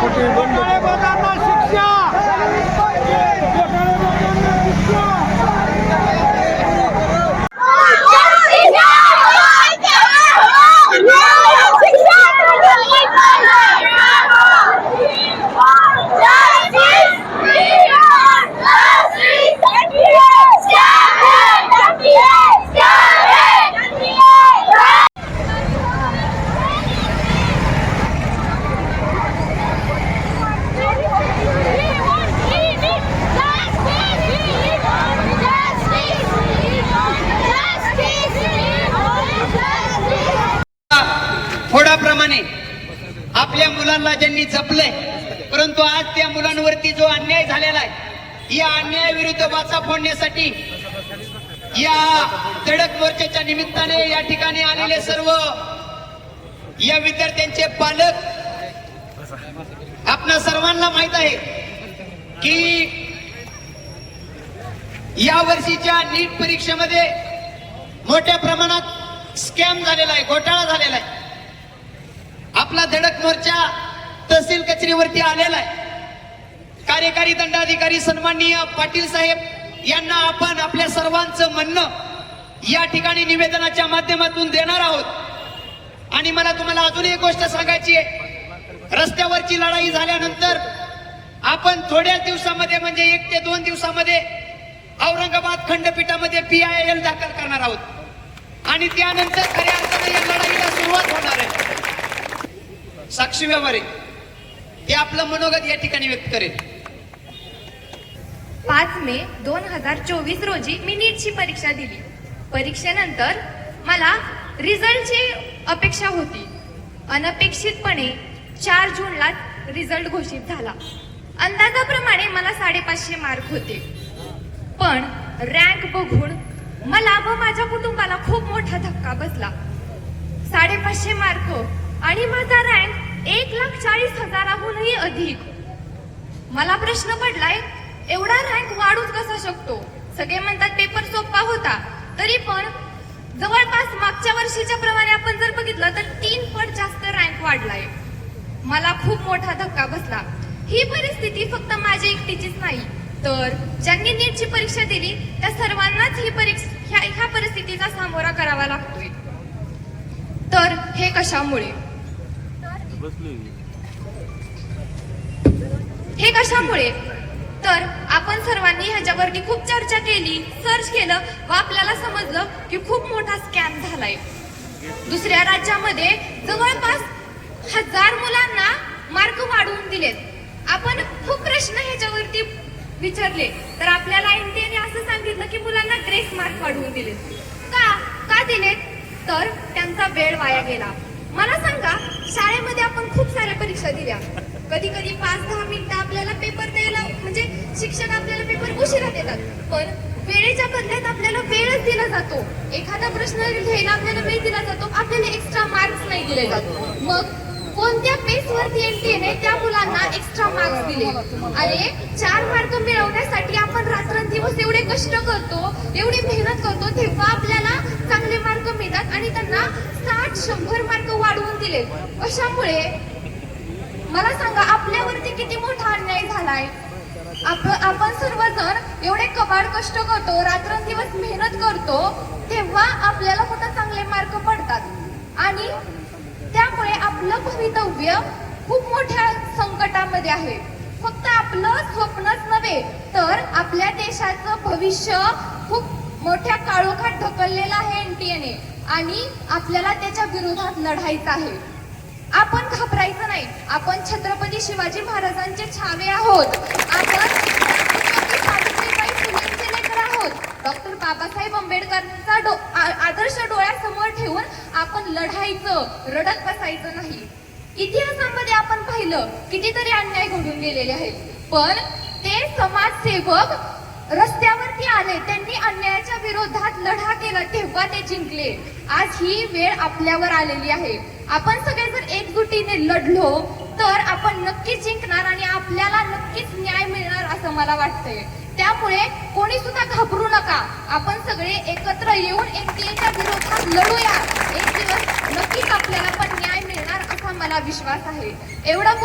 ফুটি বন্ধ मुलांना ज्यांनी जपलंय परंतु आज त्या मुलांवरती जो अन्याय झालेला आहे या अन्यायाविरुद्ध वाचा फोडण्यासाठी या धडक मोर्चाच्या निमित्ताने या ठिकाणी आलेले सर्व या विद्यार्थ्यांचे पालक आपणा सर्वांना माहीत आहे की या वर्षीच्या नीट परीक्षेमध्ये मोठ्या प्रमाणात स्कॅम झालेला आहे घोटाळा झालेला आहे. आपला धडक मोर्चा तहसील कचेरीवरती आलेला आहे. कार्यकारी दंडाधिकारी सन्माननीय पाटील साहेब यांना आपण आपल्या सर्वांचं म्हणणं या ठिकाणी निवेदनाच्या माध्यमातून देणार आहोत. आणि मला तुम्हाला अजून एक गोष्ट सांगायची आहे. रस्त्यावरची लढाई झाल्यानंतर आपण थोड्याच दिवसामध्ये म्हणजे एक ते दोन दिवसामध्ये औरंगाबाद खंडपीठामध्ये पी आय एल दाखल करणार आहोत. आणि त्यानंतर खऱ्या अर्थाने या लढाईला सुरुवात होणार आहे. साक्षी व्यवहार. आहे ते आपलं मनोगत या ठिकाणी व्यक्त करेल. पाच मे दोन हजार चोवीस रोजी मी नीटची परीक्षा दिली. परीक्षेनंतर मला रिझल्टची अपेक्षा होती. अनपेक्षितपणे चार जूनला रिझल्ट घोषित झाला. अंदाजाप्रमाणे मला साडेपाचशे मार्क होते. पण रँक बघून मला व माझ्या कुटुंबाला खूप मोठा धक्का बसला. साडेपाचशे मार्क आणि माझा रँक एक लाख चाळीस हजाराहूनही अधिक. मला प्रश्न पडलाय एवढा रँक वाढूच कसा शकतो? सगळे म्हणतात पेपर सोपा होता तरी पण जवळपास मागच्या वर्षीच्या प्रमाणे आपण जर बघितलं तर तीन पट जास्त रँक वाढलाय. मला खूप मोठा धक्का बसला. ही परिस्थिती फक्त माझी एकटीचीच नाही तर ज्यांनी नीटची परीक्षा दिली त्या सर्वांनाच ही परीक्षा ह्या ह्या परिस्थितीचा सामोरा करावा लागतोय. तर हे कशामुळे? हे कशामुळे? तर आपण सर्वांनी ह्याच्यावरती खूप चर्चा केली सर्च केलं व आपल्याला समजलं की खूप मोठा स्कॅम झालाय. दुसऱ्या राज्यामध्ये जवळपास हजार मुलांना मार्क वाढवून दिलेत. आपण खूप प्रश्न ह्याच्यावरती विचारले. तर आपल्याला एनटीएने असं सांगितलं की मुलांना ग्रेस मार्क वाढवून दिलेत. का? का दिलेत? तर त्यांचा वेळ वाया गेला. मला सांगा शाळेमध्ये आपण खूप साऱ्या परीक्षा दिल्या. कधी कधी पाच दहा मिनिटं आपल्याला पेपर द्यायला म्हणजे शिक्षक आपल्याला पेपर उशिरा देतात. पण वेळेच्या बदल्यात आपल्याला वेळच दिला जातो. एखादा प्रश्न लिहायला आपल्याला वेळ दिला जातो आपल्याला एक्स्ट्रा मार्क्स नाही दिले जात. मग कोणत्या बेसवरती एनटीएने त्या मुलांना एक्स्ट्रा मार्क्स दिले. अरे चार मार्क मिळवण्यासाठी आपण रात्रंदिवस एवढे कष्ट करतो एवढी मेहनत करतो तेव्हा आपल्याला चांगले मार्क मिळतात आणि त्यांना साठ शंभर मार्क वाढवून दिले कशामुळे मला सांगा आपल्यावरती किती मोठा अन्याय झालाय? आप आपण सर्वजण एवढे कबाड कष्ट करतो रात्रंदिवस मेहनत करतो तेव्हा आपल्याला कुठं चांगले मार्क पडतात? आणि त्यामुळे आपलं भवितव्य खूप मोठ्या संकटामध्ये आहे. फक्त आपलं स्वप्नच नव्हे तर आपल्या देशाचं भविष्य खूप मोठ्या काळोखात ढकललेलं आहे एनटीएने आणि आपल्याला त्याच्या विरोधात लढायचं आहे. आपण घाबरायचं नाही. आपण छत्रपती शिवाजी महाराजांचे छावे आहोत. आपण आहोत. डॉक्टर बाबासाहेब आंबेडकरांचा डो आ- आदर्श डोळ्यासमोर ठेवून आपण लढायचं रडत बसायचं नाही. इतिहासामध्ये आपण पाहिलं कितीतरी अन्याय घडून गेलेले आहेत. पण ते समाजसेवक रस्त्यावरती आले त्यांनी अन्यायाच्या विरोधात लढा केला तेव्हा ते जिंकले. आज ही वेळ आपल्यावर आलेली आहे. आपण सगळे जर एकजुटीने लढलो तर आपण नक्कीच जिंकणार आणि आपल्याला नक्कीच न्याय मिळणार असं मला वाटतंय. त्यामुळे कोणी सुद्धा घाबरू नका. आपण सगळे एकत्र येऊन एनटीएच्या विरोधात लढूया. एक दिवस नक्कीच आपल्याला पण न्याय मिळणार असा मला विश्वास आहे. एवढं